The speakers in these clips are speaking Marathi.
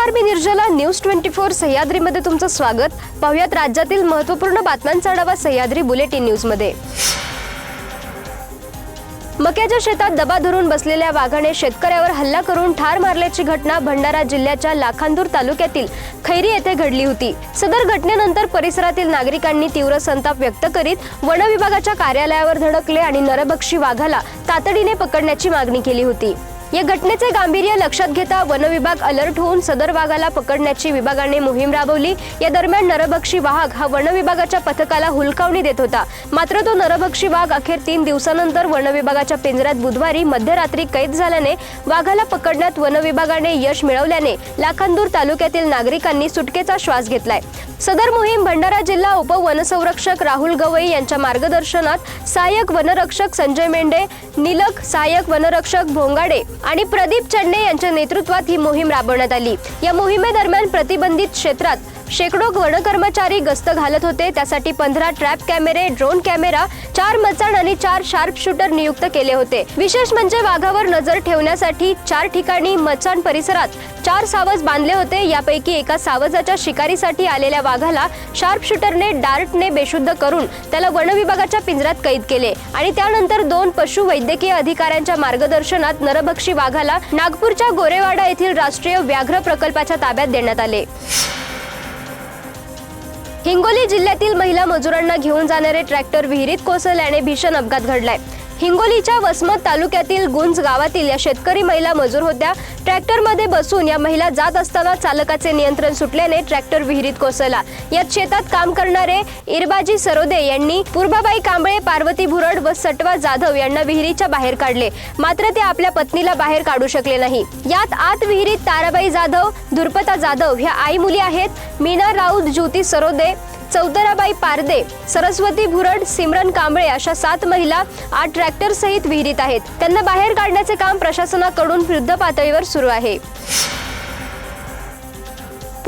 नमस्कार मी निर्जला. न्यूज ट्वेंटी फोर सह्याद्रीमध्ये तुमचं स्वागत. पाहुयात राज्यातील महत्त्वपूर्ण बातम्यांचा आढावा सह्याद्री बुलेटिन न्यूजमध्ये. मक्याच्या शेतात दबा धरून बसलेल्या वाघाने शेतकऱ्यावर हल्ला करून ठार मारल्याची घटना भंडारा जिल्ह्याच्या लाखांदूर तालुक्यातील खैरी येथे घडली होती. सदर घटनेनंतर परिसरातील नागरिकांनी तीव्र संताप व्यक्त करीत वन विभागाच्या कार्यालयावर धडकले आणि नरभक्षी वाघाला तातडीने पकडण्याची मागणी केली होती. या घटनेचे गांभीर्य लक्षात घेता वनविभाग अलर्ट होऊन सदर वाघाला पकडण्याची विभागाने मोहीम राबवली. या दरम्यान नरभक्षी वाघ हा वनविभागाच्या पथकाला हुलकावणी देत होता. मात्र तो नरभक्षी वाघ अखेर तीन दिवसानंतर वनविभागाच्या पिंजऱ्यात बुधवारी मध्यरात्री कैद झाल्याने वाघाला पकडण्यात वनविभागाने यश मिळवल्याने लाखांदूर तालुक्यातील नागरिकांनी सुटकेचा श्वास घेतलाय. सदर मोहीम भंडारा जिल्हा उपवनसंरक्षक राहुल गवई यांच्या मार्गदर्शनात सहाय्यक वनरक्षक संजय मेंढे निलक सहाय्यक वनरक्षक भोंगाडे आणि प्रदीप चन्ने यांच्या नेतृत्वात ही मोहीम राबवण्यात आली. या मोहिमेदरम्यान प्रतिबंधित क्षेत्रात शेकडो वन कर्मचारी गस्त घालत होते. त्यासाठी पंधरा ट्रॅप कॅमेरे ड्रोन कॅमेरा चार मचाण आणि चार शार्प शूटर नियुक्त केले होते. विशेष म्हणजे वाघावर नजर ठेवण्यासाठी चार ठिकाणी मचाण परिसरात चार सावज बांधले होते. यापैकी एका सावजाच्या शिकारीसाठी आलेल्या वाघाला शार्प शूटरने डार्टने बेशुद्ध करून त्याला वन विभागाच्या पिंजऱ्यात कैद केले आणि त्यानंतर दोन पशु वैद्यकीय अधिकाऱ्यांच्या मार्गदर्शनात नरभक्षी वाघाला नागपूरच्या गोरेवाडा येथील राष्ट्रीय व्याघ्र प्रकल्पाच्या ताब्यात देण्यात आले. हिंगोली जिल्ह्यातील महिला मजुरांना घेऊन जाणारे ट्रॅक्टर विहिरीत कोसळल्याने भीषण अपघात घडलाय. हिंगोलीच्या वसमत तालुक्यातील गुंज गावातील या शेतकरी महिला मजूर होत्या. ट्रॅक्टरमध्ये बसून या महिला जात असताना चालकाचे नियंत्रण सुटल्याने ट्रॅक्टर विहिरीत कोसळला. यात शेतात काम करणारे इरबाजी सरोदे यांनी पूर्वाबाई कांबळे पार्वती भुरड व सटवा जाधव यांना विहिरीच्या बाहेर काढले. मात्र ते आपल्या पत्नीला बाहेर काढू शकले नाही. यात आत विहिरीत ताराबाई जाधव धुरपता जाधव ह्या आई मुली आहेत. मीना राऊत ज्योती सरोदे चौतराबाई पारदे सरस्वती भुरड सिमरन कांबळे अशा सात महिला आठ ट्रॅक्टर सहित विहिरीत आहेत. त्यांना बाहेर काढण्याचे काम प्रशासनाकडून युद्ध पातळीवर सुरू आहे.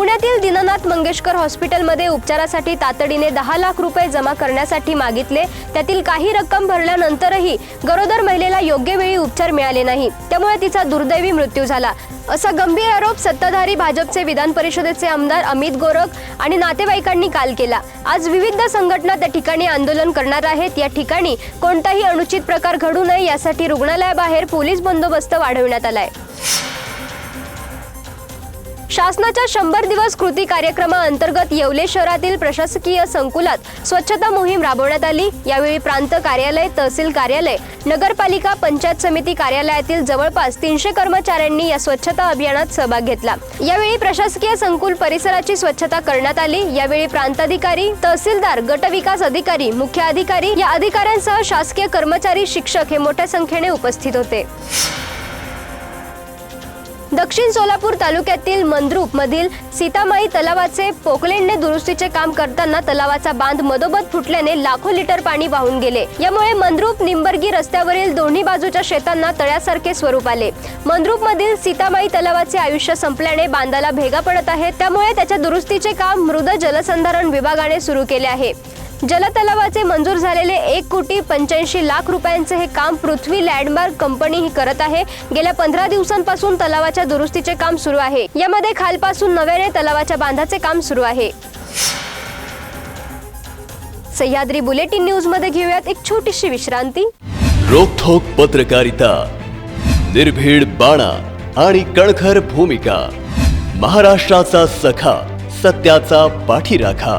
पुण्यातील दीननाथ मंगेशकर हॉस्पिटलमध्ये उपचारासाठी तातडीने दहा लाख रुपये जमा करण्यासाठी मागितले. त्यातील काही रक्कम भरल्यानंतरही गरोदर महिलेला योग्य वेळी उपचार मिळाले नाही. त्यामुळे तिचा दुर्दैवी मृत्यू झाला. असा गंभीर आरोप सत्ताधारी भाजपचे विधान परिषदेचे आमदार अमित गोरख आणि नातेवाईकांनी काल केला. आज विविध संघटना त्या ठिकाणी आंदोलन करणार आहेत. या ठिकाणी कोणताही अनुचित प्रकार घडू नये यासाठी रुग्णालयाबाहेर पोलीस बंदोबस्त वाढवण्यात आलाय. शासनाच्या शंभर दिवस कृती कार्यक्रमाअंतर्गत येवले शहरातील प्रशासकीय संकुलात स्वच्छता मोहीम राबवण्यात आली. यावेळी प्रांत कार्यालय तहसील कार्यालय नगरपालिका पंचायत समिती कार्यालयातील जवळपास तीनशे कर्मचाऱ्यांनी या स्वच्छता अभियानात सहभाग घेतला. यावेळी प्रशासकीय संकुल परिसराची स्वच्छता करण्यात आली. यावेळी प्रांताधिकारी तहसीलदार गटविकास अधिकारी मुख्य अधिकारी या अधिकाऱ्यांसह शासकीय कर्मचारी शिक्षक हे मोठ्या संख्येने उपस्थित होते. दक्षिण सोलापूर तालुक्यातील मंद्रूप मधील सीतामाई तलावाचे पोकलेंडने दुरुस्तीचे काम करताना तलावाचा बांध मधोमध फुटल्याने लाखो लिटर पाणी वाहून गेले. यामुळे मंद्रूप निंबर्गी रस्त्यावरील दोन्ही बाजूच्या शेतांना तळ्यासारखे स्वरूप आले. मंद्रूप मधील सीतामाई तलावाचे आयुष्य संपल्याने बांधाला भेगा पडत आहे. त्यामुळे त्याच्या दुरुस्तीचे काम मृद जलसंधारण विभागाने सुरू केले आहे. जलतलावाचे मंजूर झालेले एक कोटी पंच्याऐंशी लाख रुपयांचे हे काम पृथ्वी लँडमार्क कंपनी ही करत आहे. गेल्या पंधरा दिवसांपासून तलावाच्या दुरुस्तीचे काम सुरू आहे. यामध्ये खालपासून नव्याने तलावाच्या बांधाचे काम सुरू आहे. सह्याद्री बुलेटिन न्यूजमध्ये घेऊयात एक छोटीशी विश्रांती. रोखोक पत्रकारिता निर्भीड बाणा आणि कणखर भूमिका महाराष्ट्राचा सखा सत्याचा पाठीराखा.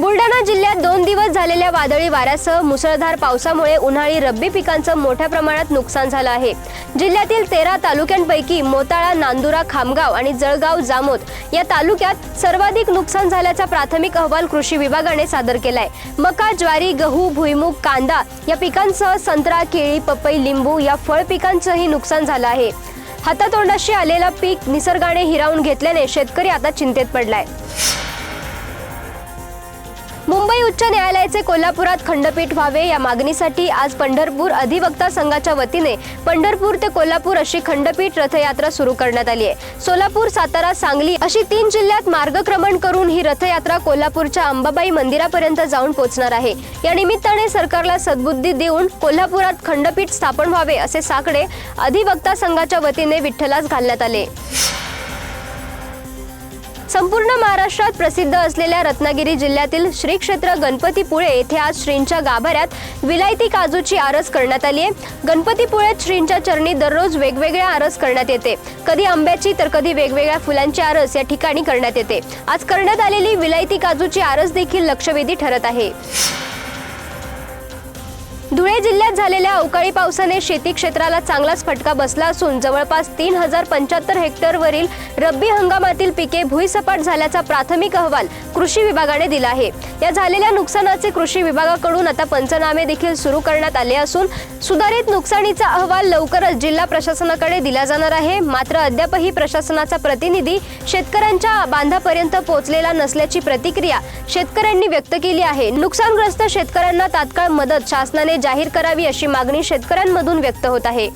बुलढाणा जिल्ह्यात दोन दिवस झालेल्या वादळी वाऱ्यासह मुसळधार पावसामुळे उन्हाळी रब्बी पिकांचं मोठ्या प्रमाणात नुकसान झालं आहे. जिल्ह्यातील तेरा तालुक्यांपैकी मोताळा नांदुरा खामगाव आणि जळगाव जामोद या तालुक्यात सर्वाधिक नुकसान झाल्याचा प्राथमिक अहवाल कृषी विभागाने सादर केलाय. मका ज्वारी गहू भुईमुग कांदा या पिकांसह संत्रा केळी पपई लिंबू या फळ पिकांचंही नुकसान झालं आहे. हातातोंडाशी आलेला पीक निसर्गाने हिरावून घेतल्याने शेतकरी आता चिंतेत पडलाय. मुंबई उच्च न्यायालयाचे कोल्हापुरात खंडपीठ व्हावे या मागणीसाठी आज पंढरपूर अधिवक्ता संघाच्या वतीने पंढरपूर ते कोल्हापूर अशी खंडपीठ रथयात्रा सुरू करण्यात आली आहे. सोलापूर सातारा सांगली अशी तीन जिल्ह्यात मार्गक्रमण करून ही रथयात्रा कोल्हापूरच्या अंबाबाई मंदिरापर्यंत जाऊन पोहोचणार आहे. या निमित्ताने सरकारला सद्बुद्धी देऊन कोल्हापुरात खंडपीठ स्थापन व्हावे असे साकडे अधिवक्ता संघाच्या वतीने विठ्ठलास घालण्यात आले. संपूर्ण महाराष्ट्रात प्रसिद्ध असलेल्या रत्नागिरी जिल्ह्यातील श्री क्षेत्र गणपतीपुळे येथे आज श्रींच्या गाभाऱ्यात विलायती काजूची आरस करण्यात आली आहे. गणपतीपुळेत श्रींच्या चरणी दररोज वेगवेगळ्या आरस करण्यात येते. कधी आंब्याची तर कधी वेगवेगळ्या फुलांची आरस या ठिकाणी करण्यात येते. आज करण्यात आलेली विलायती काजूची आरस देखील लक्षवेधी ठरत आहे. धुळे जिल्ह्यात झालेल्या अवकाळी पावसाने शेती क्षेत्राला चांगलाच फटका बसला असून जवळपास तीन हजार पंच्याहत्तर हेक्टरवरील रब्बी हंगामातील पिके भुईसपाट झाल्याचा प्राथमिक अहवाल कृषी विभागाने दिला आहे. या झालेल्या नुकसानाचे कृषी विभागाकडून आता पंचनामे देखील सुरू करण्यात आले असून सुधारित नुकसानीचा अहवाल लवकरच जिल्हा प्रशासनाकडे दिला जाणार आहे. मात्र अद्यापही प्रशासनाचा प्रतिनिधी शेतकऱ्यांच्या बांधापर्यंत पोहोचलेला नसल्याची प्रतिक्रिया शेतकऱ्यांनी व्यक्त केली आहे. नुकसानग्रस्त शेतकऱ्यांना तात्काळ मदत शासनाने जाहीर करावी अशी मागणी शेतकऱ्यांमधून व्यक्त होत आहे.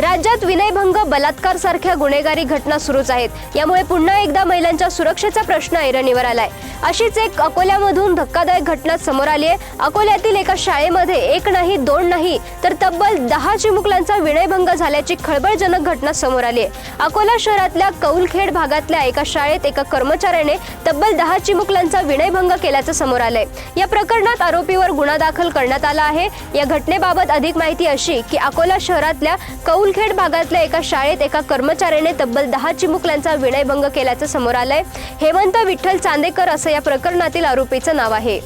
राज्यात विनयभंग बलात्कार सारख्या गुन्हेगारी घटना सुरूच आहेत. यामुळे पुन्हा एकदा महिलांच्या सुरक्षेचा प्रश्न ऐरणीवर आलाय. अशीच एक अकोल्यामधून धक्कादायक घटना समोर आली आहे. अकोल्यातील एका शाळेमध्ये एक नाही दोन नाही तर तब्बल दहा चिमुकल्यांचा विनयभंग झाल्याची खळबळजनक घटना समोर आली आहे. अकोला शहरातल्या कौलखेड भागातल्या एका शाळेत एका कर्मचाऱ्याने तब्बल दहा चिमुकल्यांचा विनयभंग केल्याचं समोर आलंय. या प्रकरणात आरोपीवर गुन्हा दाखल करण्यात आला आहे. या घटनेबाबत अधिक माहिती अशी की अकोला शहरातल्या कौल कौलखेड भागातल्या एका शाळेत एका कर्मचाऱ्याने तब्बल दहा चिमुकल्यांचा विनयभंग केल्याचं समोर आलंय. हेमंत विठ्ठल चांदेकर असं या प्रकरणातील आरोपीचं नाव आहे.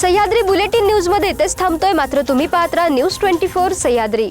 सह्याद्री बुलेटिन न्यूजमध्ये तेच थांबतोय. मात्र तुम्ही पाहत राहा न्यूज ट्वेंटी फोर सह्याद्री.